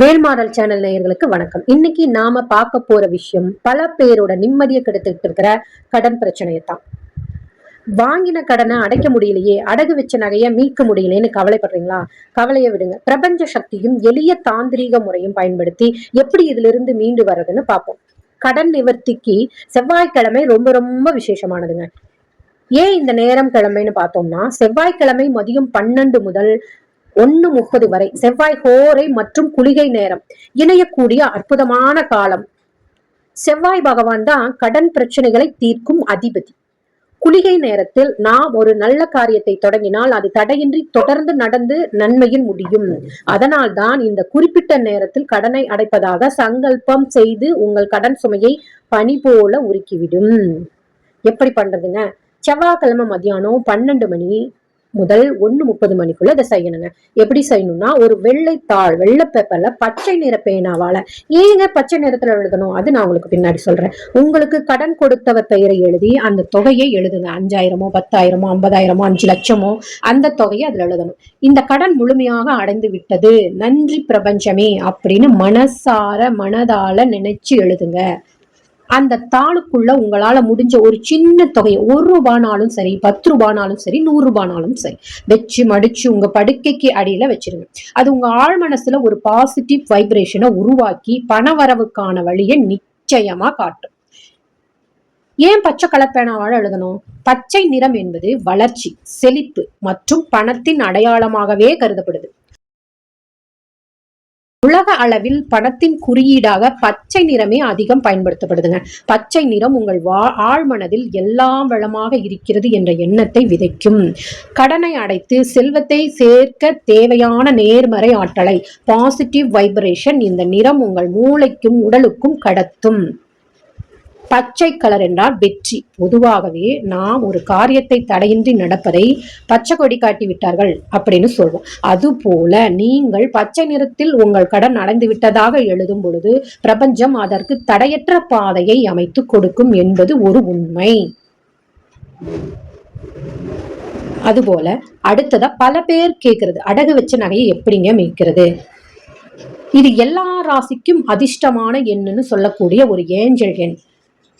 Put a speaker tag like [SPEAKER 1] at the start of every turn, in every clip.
[SPEAKER 1] வேல்மாடல் channel நேயர்களுக்கு வணக்கம். இன்னைக்கு நாம பார்க்க போற விஷயம் பல பேரோட நிம்மதியை கெடுத்துட்டு இருக்கிற கடன் பிரச்சனையை தான் வாங்கின கடனை அடைக்க முடியலையே அடகு வச்ச நகையை மீட்க முடியலையேன்னு கவலைப்படுறீங்களா? கவலையை விடுங்க. பிரபஞ்ச சக்தியும் எளிய தாந்திரீக முறையும் பயன்படுத்தி எப்படி இதுல இருந்து மீண்டு வர்றதுன்னு பார்ப்போம். கடன் நிவர்த்திக்கு செவ்வாய்க்கிழமை ரொம்ப ரொம்ப விசேஷமானதுங்க. ஏன் இந்த நேரம் கிழமைன்னு பார்த்தோம்னா செவ்வாய்க்கிழமை மதியம் பன்னெண்டு முதல் ஒன்னு முப்பது வரை செவ்வாய் ஹோரை மற்றும் குளிகை நேரம். இணையக்கூடிய அற்புதமான காலம். செவ்வாய் பகவான் தான் கடன் பிரச்சனைகளை தீர்க்கும் அதிபதி. குளிகை நேரத்தில் நாம் ஒரு நல்ல காரியத்தை தொடங்கினால் அது தடையின்றி தொடர்ந்து நடந்து நன்மையில் முடியும். அதனால் தான் இந்த குறிப்பிட்ட நேரத்தில் கடனை அடைப்பதாக சங்கல்பம் செய்து உங்கள் கடன் சுமையை பனி போல உருக்கிவிடும். எப்படி பண்றதுங்க? செவ்வாய்க்கிழமை மதியானம் பன்னெண்டு மணி முதல் ஒண்ணு முப்பது மணிக்குள்ள இதை செய்யணுங்க. எப்படி செய்யணும்னா ஒரு வெள்ளை தாள் வெள்ளை பேப்பர்ல பச்சை நிற பேனாவால ஏங்க பச்சை நிறத்துல எழுதணும்? அது நான் உங்களுக்கு பின்னாடி சொல்றேன். உங்களுக்கு கடன் கொடுத்தவர் பெயரை எழுதி அந்த தொகையை எழுதுங்க. அஞ்சாயிரமோ பத்தாயிரமோ ஐம்பதாயிரமோ அஞ்சு லட்சமோ அந்த தொகையை அதுல எழுதணும். இந்த கடன் முழுமையாக அடைந்து விட்டது. நன்றி பிரபஞ்சமே அப்படின்னு மனசார மனதால நினைச்சு எழுதுங்க. அந்த தாளுக்குள்ள உங்களால முடிஞ்ச ஒரு சின்ன தொகையை ஒரு ரூபானாலும் சரி பத்து ரூபானாலும் சரி நூறு ரூபானாலும் சரி வச்சு மடிச்சு உங்க படுக்கைக்கு அடியில வச்சிருங்க. அது உங்க ஆழ் மனசுல ஒரு பாசிட்டிவ் வைப்ரேஷனை உருவாக்கி பணவரவுக்கான வழியை நிச்சயமா காட்டும். ஏன் பச்சை கலப்பேனாவால் எழுதணும்? பச்சை நிறம் என்பது வளர்ச்சி செழிப்பு மற்றும் பணத்தின் அடையாளமாகவே கருதப்படுது. உலக அளவில் பணத்தின் குறியீடாக பச்சை நிறமே அதிகம் பயன்படுத்தப்படுதுங்க. பச்சை நிறம் உங்கள் வா ஆழ்மனதில் எல்லாம் வளமாக இருக்கிறது என்ற எண்ணத்தை விதைக்கும். கடனை அடைத்து செல்வத்தை சேர்க்க தேவையான நேர்மறை ஆற்றலை பாசிட்டிவ் வைப்ரேஷன் இந்த நிறம் உங்கள் மூளைக்கும் உடலுக்கும் கடத்தும். பச்சை கலர் என்றால் வெற்றி. பொதுவாகவே நாம் ஒரு காரியத்தை தடையின்றி நடப்பதை பச்சை கொடி காட்டி விட்டார்கள் அப்படின்னு சொல்வோம். அதுபோல நீங்கள் பச்சை நிறத்தில் உங்கள் கடன் அடைந்து விட்டதாக எழுதும் பொழுது பிரபஞ்சம் அதற்கு தடையற்ற பாதையை அமைத்து கொடுக்கும் என்பது ஒரு உண்மை. அதுபோல அடுத்ததா பல பேர் கேட்கறது. அடகு வச்ச நகையை எப்படிங்க மீட்கிறது? இது எல்லா ராசிக்கும் அதிர்ஷ்டமான எண்ணுன்னு சொல்லக்கூடிய ஒரு ஏஞ்சல் எண்.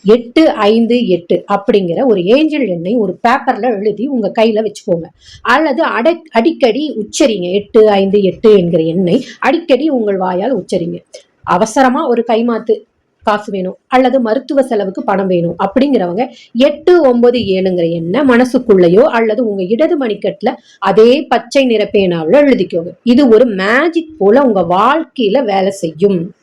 [SPEAKER 1] எட்டு ஐந்து எட்டு அப்படிங்கிற ஒரு ஏஞ்சல் எண்ணை ஒரு பேப்பர்ல எழுதி உங்க கையில வச்சுக்கோங்க. அல்லது அடை அடிக்கடி உச்சரிங்க. எட்டு ஐந்து எட்டு என்கிற எண்ணை அடிக்கடி உங்கள் வாயால் உச்சரிங்க. அவசரமா ஒரு கைமாத்து காசு வேணும். அல்லது மருத்துவ செலவுக்கு பணம் வேணும் அப்படிங்கிறவங்க எட்டு ஒன்பது ஏழுங்கிற எண்ணை மனசுக்குள்ளேயோ அல்லது உங்க இடது மணிக்கட்டில் அதே பச்சை நிற பேனாவில் எழுதிக்கோங்க. இது ஒரு மேஜிக் போல உங்க வாழ்க்கையில வேலை செய்யும்.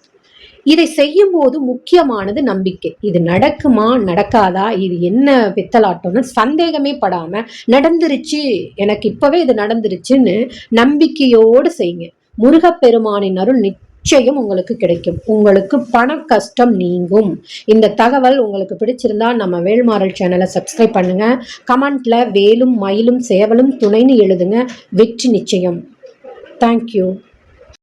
[SPEAKER 1] இதை செய்யும் போது முக்கியமானது நம்பிக்கை. இது நடக்குமா நடக்காதா இது என்ன பித்தலாட்டம்னு சந்தேகமே படாம நடந்துருச்சு எனக்கு இப்பவே இது நடந்துருச்சுன்னு நம்பிக்கையோடு செய்யுங்க. முருகப்பெருமானின் அருள் நிச்சயம் உங்களுக்கு கிடைக்கும். உங்களுக்கு பண கஷ்டம் நீங்கும். இந்த தகவல் உங்களுக்கு பிடிச்சிருந்தா நம்ம வேல்மாறல் சேனலை சப்ஸ்கிரைப் பண்ணுங்க. கமெண்ட்ல வேலும் மயிலும் சேவலும் துணைன்னு எழுதுங்க. வெற்றி நிச்சயம். தேங்க்யூ